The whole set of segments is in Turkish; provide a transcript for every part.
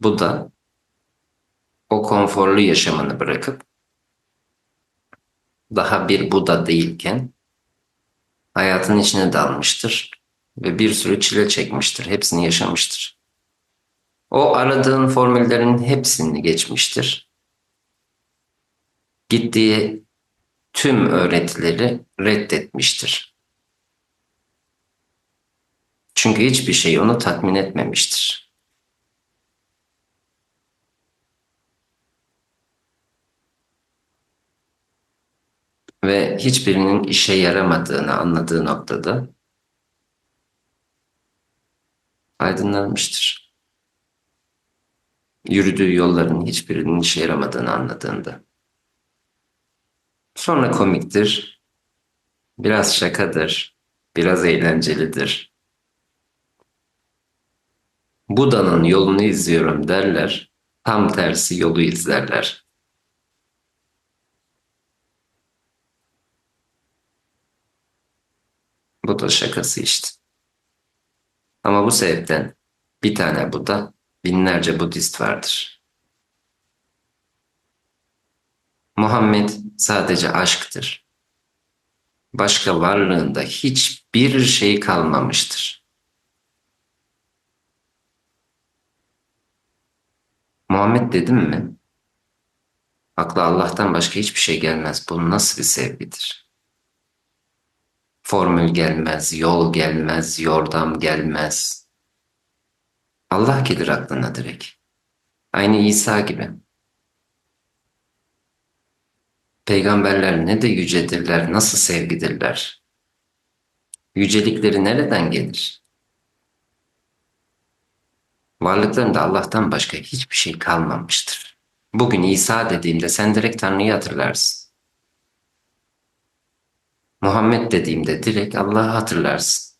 Bu da o konforlu yaşamını bırakıp daha bir Buda değilken hayatın içine dalmıştır ve bir sürü çile çekmiştir. Hepsini yaşamıştır. O aradığın formüllerin hepsini geçmiştir. Gittiği tüm öğretileri reddetmiştir. Çünkü hiçbir şey onu tatmin etmemiştir. Ve hiçbirinin işe yaramadığını anladığı noktada aydınlanmıştır. Yürüdüğü yolların hiçbirinin işe yaramadığını anladığında. Sonra komiktir, biraz şakadır, biraz eğlencelidir. Buda'nın yolunu izliyorum derler, tam tersi yolu izlerler. Bu da şakası işte. Ama bu sebepten bir tane Buda, binlerce Budist vardır. Muhammed sadece aşktır. Başka varlığında hiçbir şey kalmamıştır. Muhammed dedim mi? Akla Allah'tan başka hiçbir şey gelmez. Bu nasıl bir sevgidir? Formül gelmez, yol gelmez, yordam gelmez. Allah gelir aklına direkt. Aynı İsa gibi. Peygamberler ne de yücedirler, nasıl sevgidirler. Yücelikleri nereden gelir? Varlıklarında Allah'tan başka hiçbir şey kalmamıştır. Bugün İsa dediğimde sen direkt Tanrı'yı hatırlarsın. Muhammed dediğimde direkt Allah'ı hatırlarsın.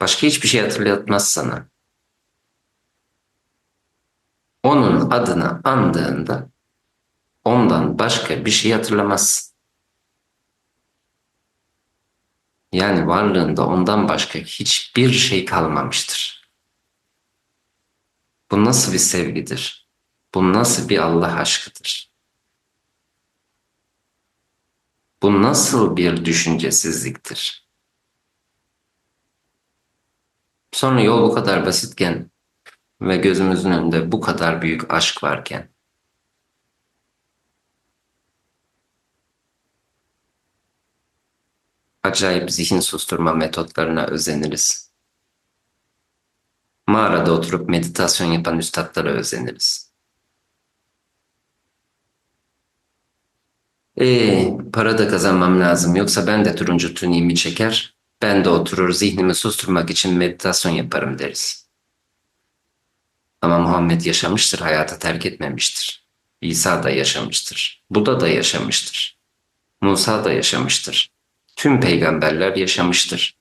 Başka hiçbir şey hatırlatmaz sana. Onun adını andığında ondan başka bir şey hatırlamazsın. Yani varlığında ondan başka hiçbir şey kalmamıştır. Bu nasıl bir sevgidir? Bu nasıl bir Allah aşkıdır? Bu nasıl bir düşüncesizliktir? Sonra yol bu kadar basitken ve gözümüzün önünde bu kadar büyük aşk varken acayip zihin susturma metotlarına özeniriz. Mağarada oturup meditasyon yapan üstadlara özeniriz. Ee, para da kazanmam lazım yoksa ben de turuncu tuniğimi çeker, ben de oturur zihnimi susturmak için meditasyon yaparım deriz. Ama Muhammed yaşamıştır, hayata terk etmemiştir. İsa da yaşamıştır. Buda da yaşamıştır. Musa da yaşamıştır. Tüm peygamberler yaşamıştır.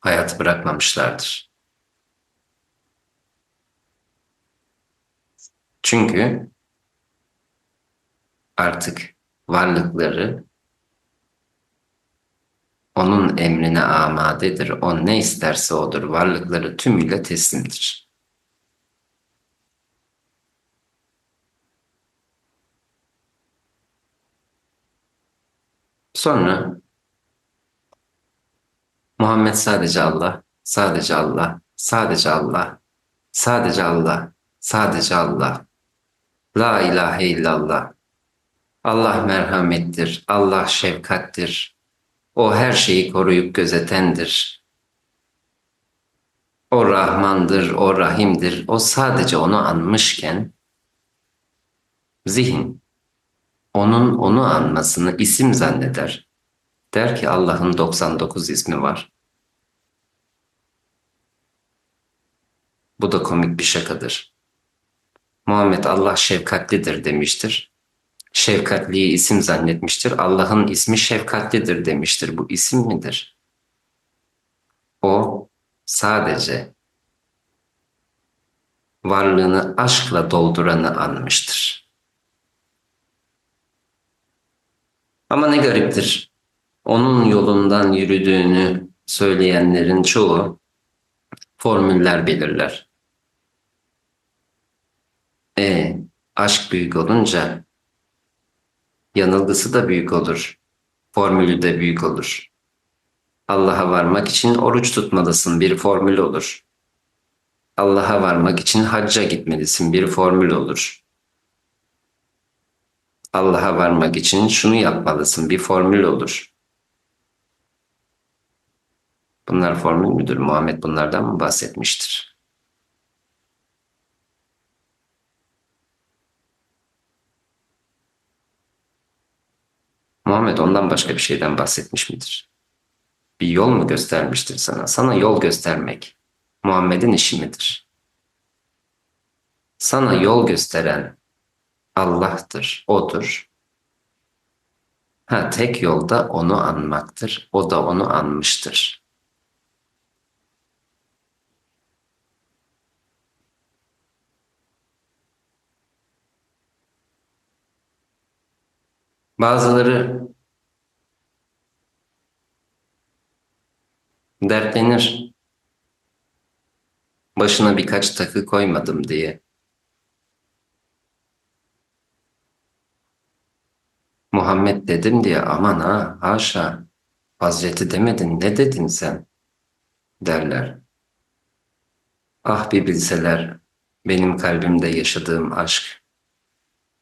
Hayatı bırakmamışlardır. Çünkü artık varlıkları onun emrine amadedir. O ne isterse odur. Varlıkları tümüyle teslimdir. Sonra Muhammed sadece Allah, sadece Allah, sadece Allah, sadece Allah, sadece Allah. La ilahe illallah. Allah merhamettir, Allah şefkattir. O her şeyi koruyup gözetendir. O Rahmandır, o Rahim'dir. O sadece onu anmışken zihin onun onu anmasını isim zanneder. Der ki Allah'ın 99 ismi var. Bu da komik bir şakadır. Muhammed Allah şefkatlidir demiştir. Şefkatliyi isim zannetmiştir. Allah'ın ismi şefkatlidir demiştir. Bu isim midir? O sadece varlığını aşkla dolduranı anmıştır. Ama ne gariptir. Onun yolundan yürüdüğünü söyleyenlerin çoğu formüller belirler. E, aşk büyük olunca yanılgısı da büyük olur. Formülü de büyük olur. Allah'a varmak için oruç tutmalısın bir formül olur. Allah'a varmak için hacca gitmelisin bir formül olur. Allah'a varmak için şunu yapmalısın bir formül olur. Bunlar formül müdür? Muhammed bunlardan mı bahsetmiştir? Muhammed ondan başka bir şeyden bahsetmiş midir? Bir yol mu göstermiştir sana? Sana yol göstermek Muhammed'in işi midir? Sana yol gösteren Allah'tır, O'dur. Ha, tek yolda onu anmaktır, o da onu anmıştır. Bazıları dertlenir. Başına birkaç takı koymadım diye. Muhammed dedim diye aman ha haşa Hazreti demedin ne dedin sen derler. Ah bir bilseler benim kalbimde yaşadığım aşk,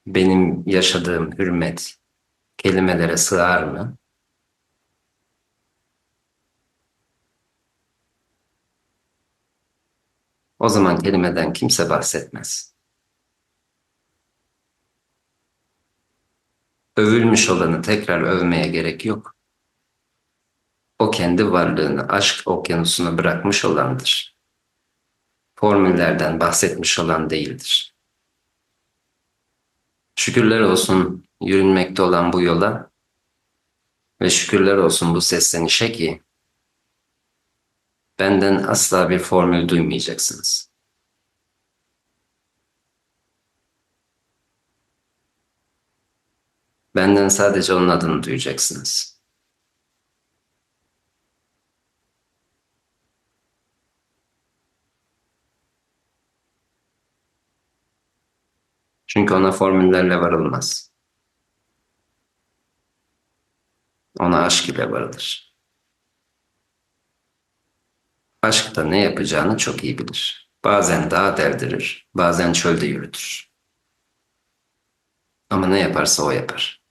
benim yaşadığım hürmet kelimelere sığar mı? O zaman kelimeden kimse bahsetmez. Övülmüş olanı tekrar övmeye gerek yok. O kendi varlığını aşk okyanusuna bırakmış olandır. Formüllerden bahsetmiş olan değildir. Şükürler olsun yürünmekte olan bu yola ve şükürler olsun bu seslenişe ki benden asla bir formül duymayacaksınız. Benden sadece onun adını duyacaksınız. Çünkü ona formüllerle varılmaz. Ona aşk ile varılır. Aşk da ne yapacağını çok iyi bilir. Bazen dağ derdirir, bazen çölde yürütür. Ama ne yaparsa o yapar.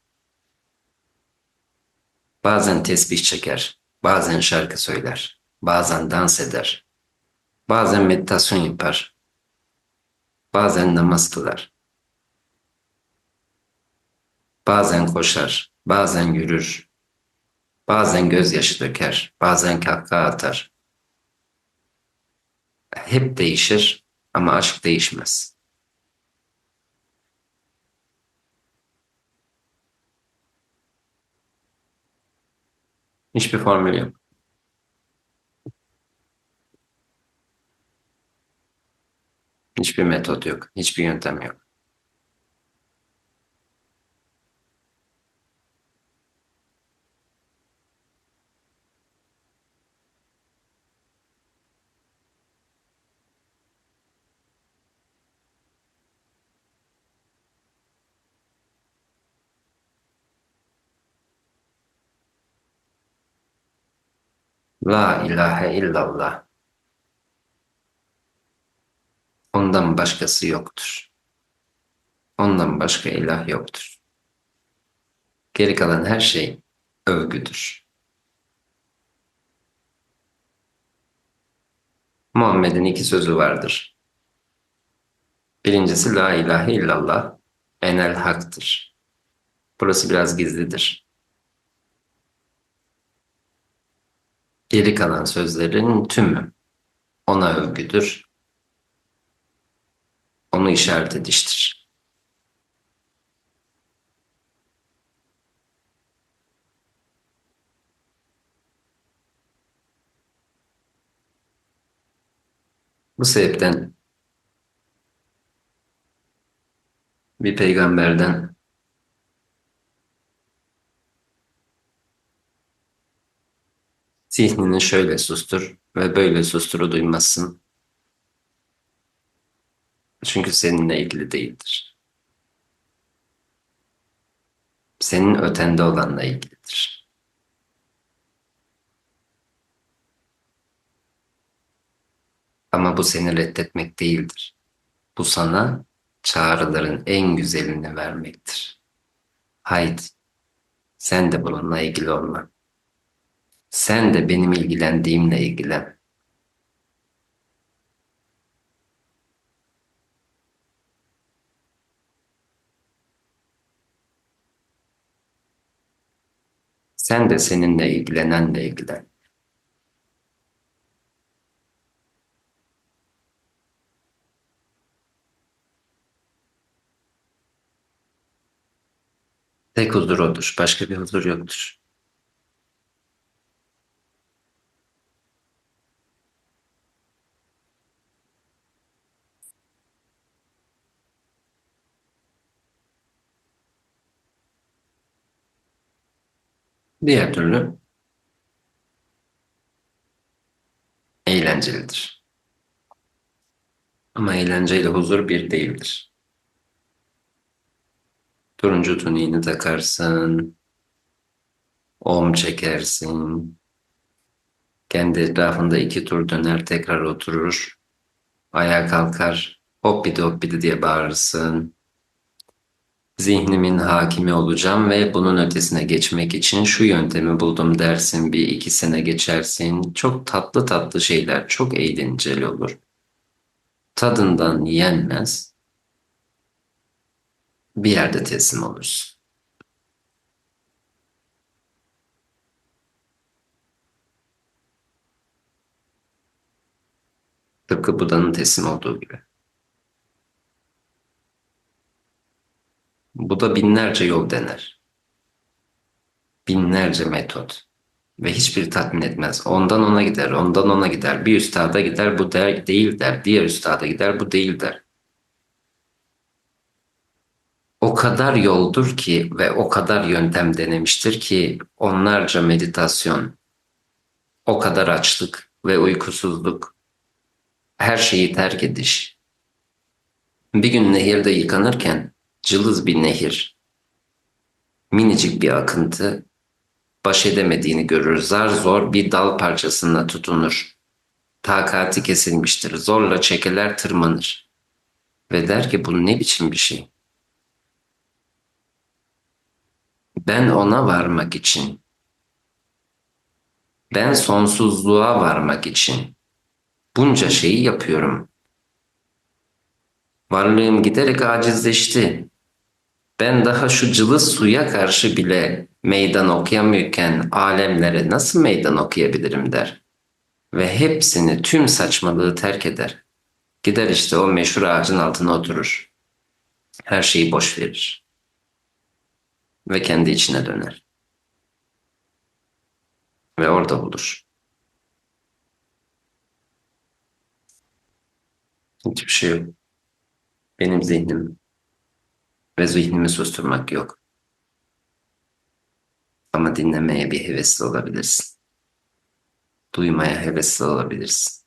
Bazen tesbih çeker, bazen şarkı söyler, bazen dans eder, bazen meditasyon yapar, bazen namaz kılar, bazen koşar, bazen yürür, bazen gözyaşı döker, bazen kahkaha atar. Hep değişir ama aşk değişmez. Hiçbir formül yok. Hiçbir metot yok. Hiçbir yöntem yok. La ilahe illallah. Ondan başkası yoktur. Ondan başka ilah yoktur. Geri kalan her şey övgüdür. Muhammed'in iki sözü vardır. Birincisi La ilahe illallah enel haktır. Burası biraz gizlidir. Geri kalan sözlerin tümü ona övgüdür. Onu işaret ediştir. Bu sebepten bir peygamberden zihnini şöyle sustur. ve böyle susturu duymazsın. Çünkü seninle ilgili değildir. Senin ötende olanla ilgilidir. Ama bu seni reddetmek değildir. Bu sana çağrıların en güzelini vermektir. Haydi, sen de bununla ilgili olma. Sen de benim ilgilendiğimle ilgilen. Sen de seninle ilgilenenle ilgilen. Tek huzur odur. Başka bir huzur yoktur. Diğer türlü eğlencelidir. Ama eğlenceyle huzur bir değildir. Turuncu tuniğini takarsın, om çekersin, kendi etrafında iki tur döner tekrar oturur, ayağa kalkar, hoppidi hoppidi diye bağırırsın. Zihnimin hakimi olacağım ve bunun ötesine geçmek için şu yöntemi buldum dersin bir iki sene geçersin. Çok tatlı tatlı şeyler, çok eğlenceli olur. Tadından yenmez. Bir yerde teslim olursun. Tıpkı Buda'nın teslim olduğu gibi. Bu da binlerce yol dener. Binlerce metot. Ve hiçbir tatmin etmez. Ondan ona gider, ondan ona gider. Bir üstada gider, bu der, değil der. Diğer üstada gider, bu değil der. O kadar yoldur ki ve o kadar yöntem denemiştir ki onlarca meditasyon, o kadar açlık ve uykusuzluk, her şeyi terk ediş. Bir gün nehirde yıkanırken cılız bir nehir, minicik bir akıntı baş edemediğini görür. Zar zor bir dal parçasına tutunur. Takati kesilmiştir. Zorla çekeler tırmanır. Ve der ki bu ne biçim bir şey? Ben ona varmak için, ben sonsuzluğa varmak için bunca şeyi yapıyorum. Varlığım giderek acizleşti. Ben daha şu cılız suya karşı bile meydan okuyamıyorken alemlere nasıl meydan okuyabilirim der. Ve hepsini tüm saçmalığı terk eder. Gider işte o meşhur ağacın altına oturur. Her şeyi boş verir. Ve kendi içine döner. Ve orada bulur. Hiçbir şey yok. Benim zihnim ve zihnimi susturmak yok. Ama dinlemeye bir hevesli olabilirsin. Duymaya hevesli olabilirsin.